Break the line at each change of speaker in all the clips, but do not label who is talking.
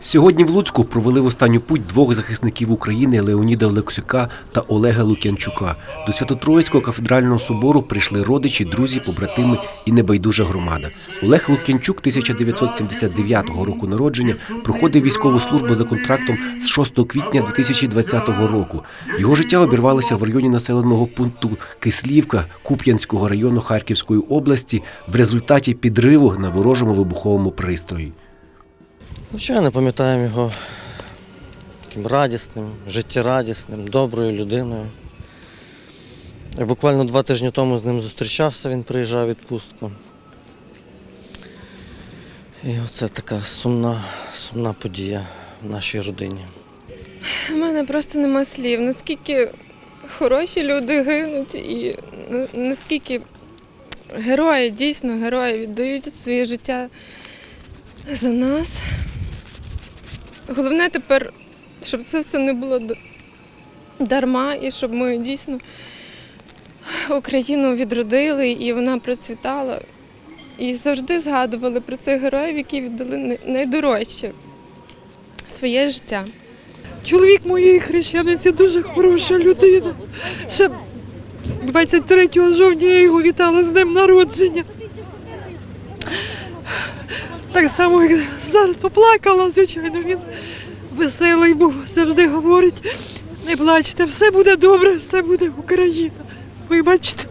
Сьогодні в Луцьку провели в останню путь двох захисників України Леоніда Олексюка та Олега Лук'янчука. До Свято-Троїцького кафедрального собору прийшли родичі, друзі, побратими і небайдужа громада. Олег Лук'янчук 1979 року народження проходив військову службу за контрактом з 6 квітня 2020 року. Його життя обірвалося в районі населеного пункту Кислівка Куп'янського району Харківської області в результаті підриву на ворожому вибуховому пристрої.
Звичайно, пам'ятаємо його таким радісним, життєрадісним, доброю людиною. Я буквально два тижні тому з ним зустрічався, він приїжджав в відпустку. І оце така сумна, сумна подія в нашій родині.
У мене просто нема слів. Наскільки хороші люди гинуть, і наскільки герої, дійсно герої віддають своє життя за нас. Головне тепер, щоб це все не було дарма, і щоб ми дійсно Україну відродили і вона процвітала. І завжди згадували про цих героїв, які віддали найдорожче своє життя.
Чоловік моєї хрещениці дуже хороша людина. Ще 23 жовтня я його вітала з днем народження. Так само, як зараз поплакала, звичайно, він веселий був, завжди говорить, не плачте, все буде добре, все буде Україна. Вибачте.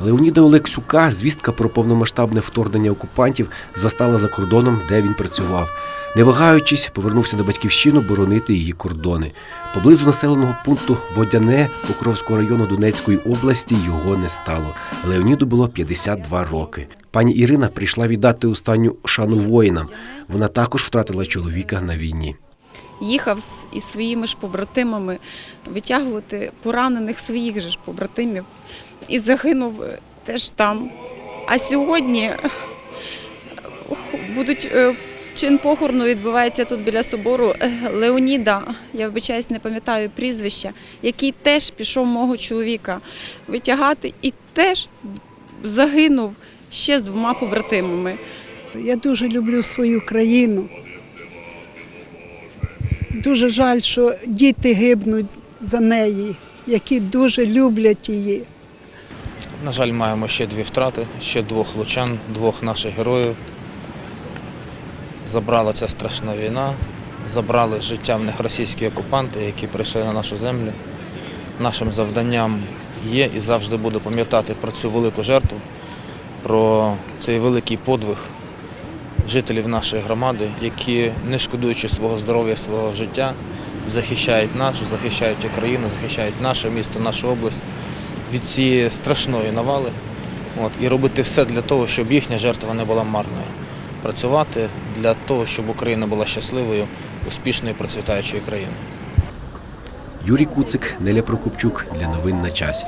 Леоніда Олексюка звістка про повномасштабне вторгнення окупантів застала за кордоном, де він працював. Не вагаючись, повернувся на батьківщину боронити її кордони. Поблизу населеного пункту Водяне Покровського району Донецької області його не стало. Леоніду було 52 роки. Пані Ірина прийшла віддати останню шану воїнам. Вона також втратила чоловіка на війні.
їхав із своїми ж побратимами витягувати поранених своїх же ж побратимів і загинув е, теж там. А сьогодні е, будуть е, чин похорону відбувається тут біля собору Леоніда, я вибачаюсь, не пам'ятаю прізвища, який теж пішов мого чоловіка витягати і теж загинув ще з двома побратимами.
Я дуже люблю свою країну. Дуже жаль, що діти гибнуть за неї, які дуже люблять її.
На жаль, маємо ще дві втрати, ще двох лучан, двох наших героїв. Забрала ця страшна війна, забрали життя в них російські окупанти, які прийшли на нашу землю. Нашим завданням є і завжди буду пам'ятати про цю велику жертву, про цей великий подвиг жителів нашої громади, які, не шкодуючи свого здоров'я, свого життя, захищають нашу, захищають Україну, захищають наше місто, нашу область від цієї страшної навали. От, і робити все для того, щоб їхня жертва не була марною. Працювати для того, щоб Україна була щасливою, успішною, процвітаючою країною.
Юрій Куцик, Неля Прокопчук для новин на часі.